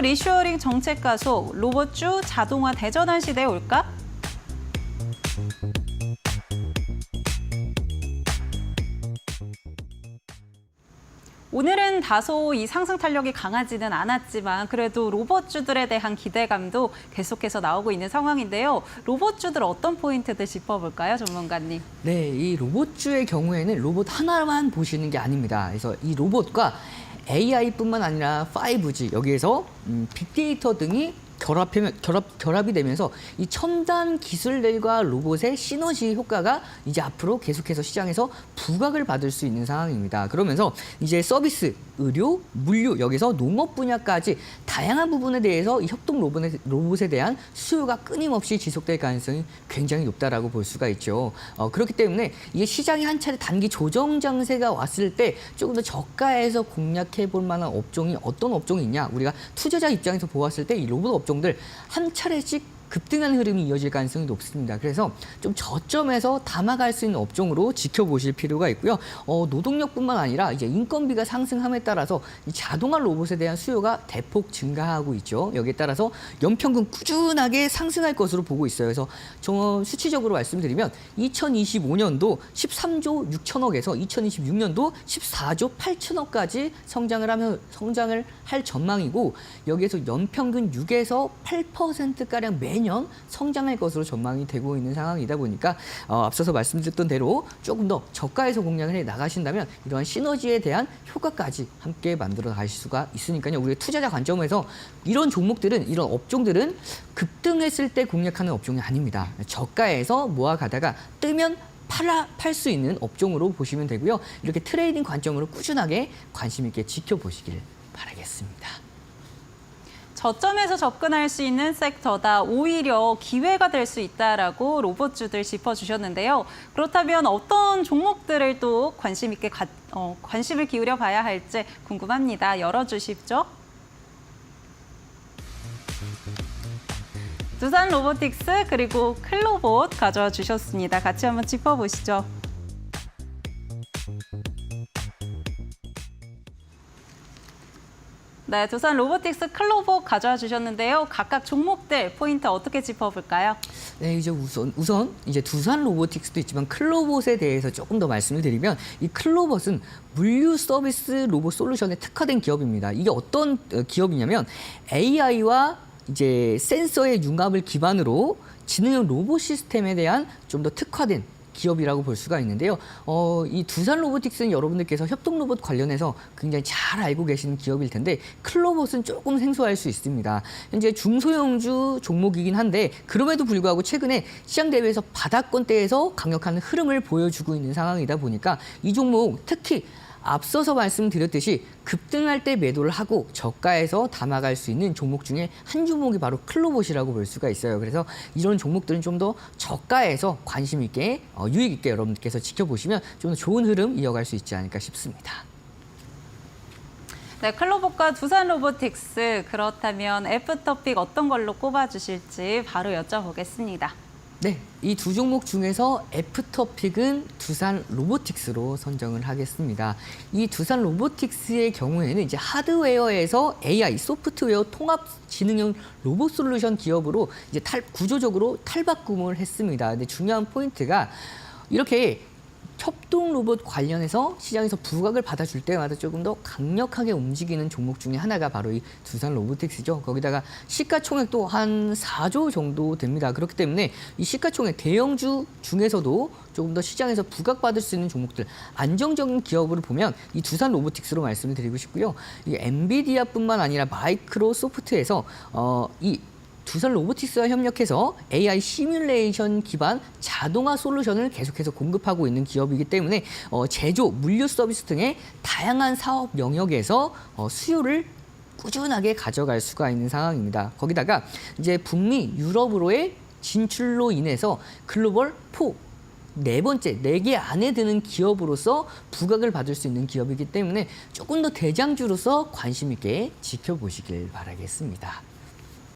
리쇼어링 정책 가속, 로봇주 자동화 대전환 시대에 올까? 오늘은 다소 이 상승 탄력이 강하지는 않았지만 그래도 로봇주들에 대한 기대감도 계속해서 나오고 있는 상황인데요. 로봇주들 어떤 포인트들 짚어볼까요, 전문가님? 네, 이 로봇주의 경우에는 로봇 하나만 보시는 게 아닙니다. 그래서 이 로봇과 AI뿐만 아니라 5G 여기에서 음, 빅데이터 등이 결합하면 결합 결합이 되면서 이 첨단 기술들과 로봇의 시너지 효과가 이제 앞으로 계속해서 시장에서 부각을 받을 수 있는 상황입니다. 그러면서 이제 서비스, 의료, 물류 여기서 농업 분야까지 다양한 부분에 대해서 이 협동 로봇에, 로봇에 대한 수요가 끊임없이 지속될 가능성이 굉장히 높다라고 볼 수가 있죠. 어, 그렇기 때문에 이게 시장이 한 차례 단기 조정 장세가 왔을 때 조금 더 저가에서 공략해 볼 만한 업종이 어떤 업종이 있냐 우리가 투자자 입장에서 보았을 때 이 로봇 업종 들 한 차례씩 급등하는 흐름이 이어질 가능성이 높습니다. 그래서 좀 저점에서 담아갈 수 있는 업종으로 지켜보실 필요가 있고요. 어, 노동력뿐만 아니라 이제 인건비가 상승함에 따라서 이 자동화 로봇에 대한 수요가 대폭 증가하고 있죠. 여기에 따라서 연평균 꾸준하게 상승할 것으로 보고 있어요. 그래서 저 수치적으로 말씀드리면 2025년도 13조 6천억에서 2026년도 14조 8천억까지 성장을 하면 성장을 할 전망이고 여기에서 연평균 6에서 8% 가량 매년 성장할 것으로 전망이 되고 있는 상황이다 보니까 어, 앞서서 말씀드렸던 대로 조금 더 저가에서 공략을 해 나가신다면 이러한 시너지에 대한 효과까지 함께 만들어 가실 수가 있으니까요. 우리 투자자 관점에서 이런 종목들은 이런 업종들은 급등했을 때 공략하는 업종이 아닙니다. 저가에서 모아가다가 뜨면 팔아 팔 수 있는 업종으로 보시면 되고요. 이렇게 트레이딩 관점으로 꾸준하게 관심 있게 지켜보시길 바라겠습니다. 저점에서 접근할 수 있는 섹터다. 오히려 기회가 될 수 있다라고 로봇주들 짚어주셨는데요. 그렇다면 어떤 종목들을 또 관심 있게 가, 어, 관심을 기울여 봐야 할지 궁금합니다. 열어주십시오. 두산 로보틱스 그리고 클로봇 가져와 주셨습니다. 같이 한번 짚어보시죠. 네, 두산 로보틱스 클로봇 가져와 주셨는데요. 각각 종목들 포인트 어떻게 짚어볼까요? 네, 이제 우선 우선 이제 두산 로보틱스도 있지만 클로봇에 대해서 조금 더 말씀을 드리면 이 클로봇은 물류 서비스 로봇 솔루션에 특화된 기업입니다. 이게 어떤 어, 기업이냐면 AI와 이제 센서의 융합을 기반으로 지능형 로봇 시스템에 대한 좀 더 특화된 기업이라고 볼 수가 있는데요. 어, 이 두산 로보틱스는 여러분들께서 협동 로봇 관련해서 굉장히 잘 알고 계시는 기업일 텐데 클로봇은 조금 생소할 수 있습니다. 현재 중소형주 종목이긴 한데 그럼에도 불구하고 최근에 시장 대회에서 바닥권대에서 강력한 흐름을 보여주고 있는 상황이다 보니까 이 종목 특히 앞서서 말씀드렸듯이 급등할 때 매도를 하고 저가에서 담아갈 수 있는 종목 중에 한 종목이 바로 클로봇이라고 볼 수가 있어요. 그래서 이런 종목들은 좀 더 저가에서 관심 있게 어, 유익 있게 여러분들께서 지켜보시면 좀 더 좋은 흐름 이어갈 수 있지 않을까 싶습니다. 네, 클로봇과 두산 로보틱스 그렇다면 애프터픽 어떤 걸로 꼽아 주실지 바로 여쭤보겠습니다. 네, 이 두 종목 중에서 애프터픽은 두산 로보틱스로 선정을 하겠습니다. 이 두산 로보틱스의 경우에는 이제 하드웨어에서 AI, 소프트웨어 통합 지능형 로봇 솔루션 기업으로 이제 탈, 구조적으로 탈바꿈을 했습니다. 근데 중요한 포인트가 이렇게 협동 로봇 관련해서 시장에서 부각을 받아줄 때마다 조금 더 강력하게 움직이는 종목 중에 하나가 바로 이 두산 로보틱스죠. 거기다가 시가총액도 한 4조 정도 됩니다. 그렇기 때문에 이 시가총액 대형주 중에서도 조금 더 시장에서 부각받을 수 있는 종목들 안정적인 기업으로 보면 이 두산 로보틱스로 말씀을 드리고 싶고요. 이 엔비디아뿐만 아니라 마이크로소프트에서 어, 이 두산 로보틱스와 협력해서 AI 시뮬레이션 기반 자동화 솔루션을 계속해서 공급하고 있는 기업이기 때문에 어, 제조, 물류 서비스 등의 다양한 사업 영역에서 어, 수요를 꾸준하게 가져갈 수가 있는 상황입니다. 거기다가 이제 북미, 유럽으로의 진출로 인해서 글로벌 포네 번째, 네 개 안에 드는 기업으로서 부각을 받을 수 있는 기업이기 때문에 조금 더 대장주로서 관심 있게 지켜보시길 바라겠습니다.